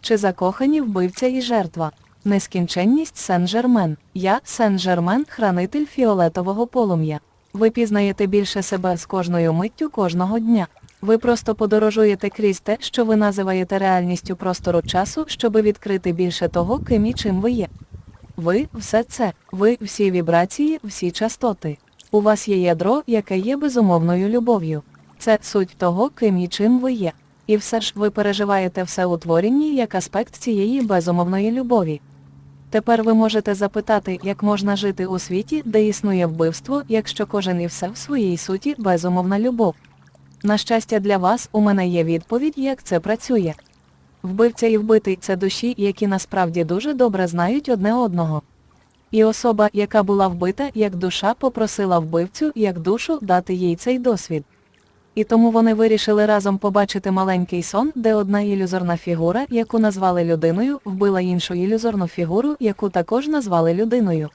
Чи закохані вбивця і жертва? Нескінченність Сен-Жермен. Я Сен-Жермен, хранитель фіолетового полум'я. Ви пізнаєте більше себе з кожною миттю кожного дня. Ви просто подорожуєте крізь те, що ви називаєте реальністю простору часу, щоби відкрити більше того, ким і чим ви є. Ви все це, ви всі вібрації, всі частоти. У вас є ядро, яке є безумовною любов'ю. Це суть того, ким і чим ви є. І все ж ви переживаєте все у творінні як аспект цієї безумовної любові. Тепер ви можете запитати, як можна жити у світі, де існує вбивство, якщо кожен і все в своїй суті безумовна любов. На щастя для вас, у мене є відповідь, як це працює. Вбивця і вбитий це душі, які насправді дуже добре знають одне одного. І особа, яка була вбита, як душа, попросила вбивцю, як душу, дати їй цей досвід. І тому вони вирішили разом побачити маленький сон, де одна ілюзорна фігура, яку назвали людиною, вбила іншу ілюзорну фігуру, яку також назвали людиною.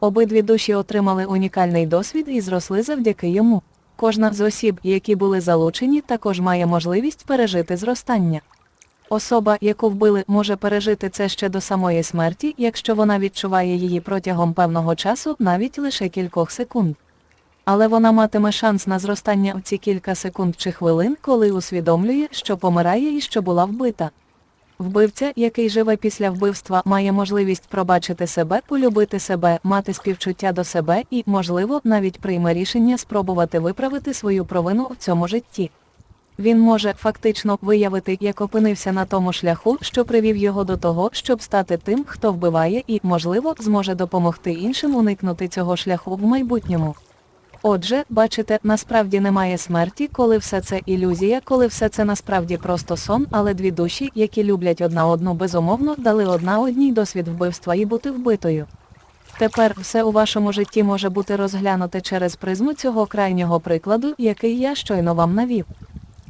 Обидві душі отримали унікальний досвід і зросли завдяки йому. Кожна з осіб, які були залучені, також має можливість пережити зростання. Особа, яку вбили, може пережити це ще до самої смерті, якщо вона відчуває її протягом певного часу, навіть лише кількох секунд. Але вона матиме шанс на зростання в ці кілька секунд чи хвилин, коли усвідомлює, що помирає і що була вбита. Вбивця, який живе після вбивства, має можливість пробачити себе, полюбити себе, мати співчуття до себе і, можливо, навіть прийме рішення спробувати виправити свою провину в цьому житті. Він може фактично виявити, як опинився на тому шляху, що привів його до того, щоб стати тим, хто вбиває і, можливо, зможе допомогти іншим уникнути цього шляху в майбутньому. Отже, бачите, насправді немає смерті, коли все це ілюзія, коли все це насправді просто сон, але дві душі, які люблять одна одну безумовно, дали одна одній досвід вбивства і бути вбитою. Тепер все у вашому житті може бути розглянуте через призму цього крайнього прикладу, який я щойно вам навів.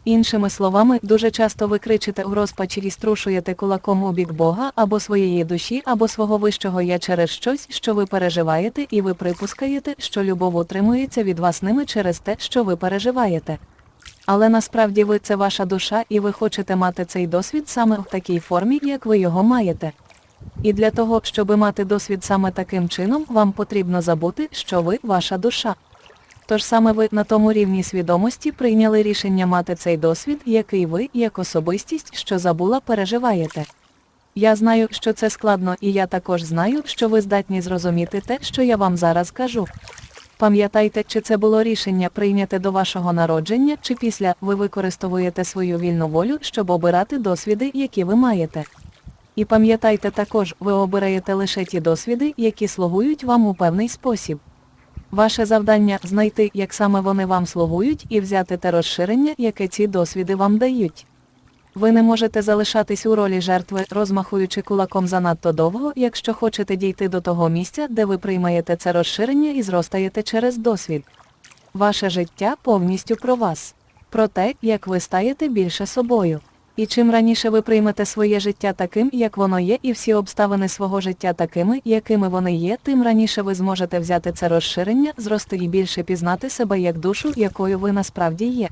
Іншими словами, дуже часто ви кричите у розпачі і струшуєте кулаком у бік Бога або своєї душі, або свого вищого я через щось, що ви переживаєте, і ви припускаєте, що любов утримується від вас ними через те, що ви переживаєте. Але насправді ви це ваша душа, і ви хочете мати цей досвід саме в такій формі, як ви його маєте. І для того, щоб мати досвід саме таким чином, вам потрібно забути, що ви ваша душа. Тож саме ви на тому рівні свідомості прийняли рішення мати цей досвід, який ви, як особистість, що забула, переживаєте. Я знаю, що це складно, і я також знаю, що ви здатні зрозуміти те, що я вам зараз кажу. Пам'ятайте, чи це було рішення прийняте до вашого народження, чи після ви використовуєте свою вільну волю, щоб обирати досвіди, які ви маєте. І пам'ятайте також, ви обираєте лише ті досвіди, які слугують вам у певний спосіб. Ваше завдання знайти, як саме вони вам слугують, і взяти те розширення, яке ці досвіди вам дають. Ви не можете залишатись у ролі жертви, розмахуючи кулаком занадто довго, якщо хочете дійти до того місця, де ви приймаєте це розширення і зростаєте через досвід. Ваше життя повністю про вас, про те, як ви стаєте більше собою. І чим раніше ви приймете своє життя таким, як воно є, і всі обставини свого життя такими, якими вони є, тим раніше ви зможете взяти це розширення, зрости і більше пізнати себе як душу, якою ви насправді є.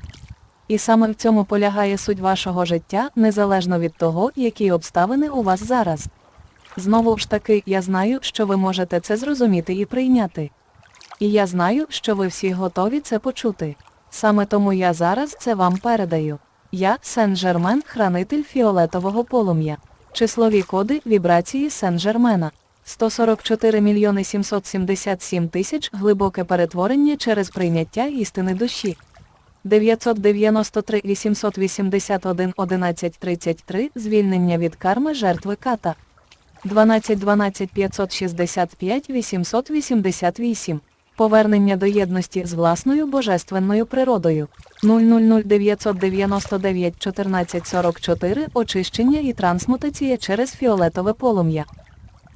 І саме в цьому полягає суть вашого життя, незалежно від того, які обставини у вас зараз. Знову ж таки, я знаю, що ви можете це зрозуміти і прийняти. І я знаю, що ви всі готові це почути. Саме тому я зараз це вам передаю. Я Сен-Жермен, хранитель фіолетового полум'я. Числові коди вібрації Сен-Жермена. 144 мільйони 777 тисяч глибоке перетворення через прийняття істини душі. 993 881 1133 звільнення від карми жертви ката. 12 12 565 888 Повернення до єдності з власною божественною природою. 000999 1444 Очищення і трансмутація через фіолетове полум'я.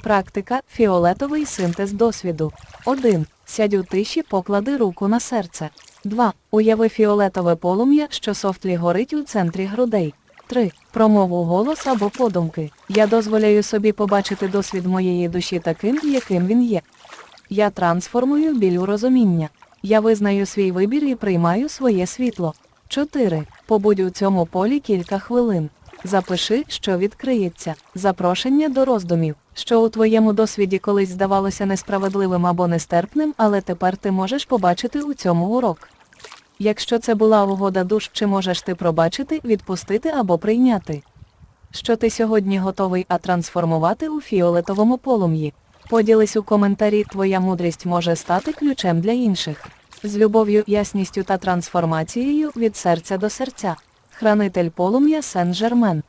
Практика фіолетовий синтез досвіду. 1. Сядь у тиші, поклади руку на серце. 2. Уяви фіолетове полум'я, що софтлі горить у центрі грудей. 3. Промову голос або подумки. Я дозволяю собі побачити досвід моєї душі таким, яким він є. Я трансформую біль у розуміння. Я визнаю свій вибір і приймаю своє світло. 4. Побудь у цьому полі кілька хвилин. Запиши, що відкриється. Запрошення до роздумів, що у твоєму досвіді колись здавалося несправедливим або нестерпним, але тепер ти можеш побачити у цьому урок. Якщо це була угода душ, чи можеш ти пробачити, відпустити або прийняти? Що ти сьогодні готовий а трансформувати у фіолетовому полум'ї? Поділись у коментарі, твоя мудрість може стати ключем для інших. З любов'ю, ясністю та трансформацією від серця до серця. Хранитель полум'я Сен-Жермен.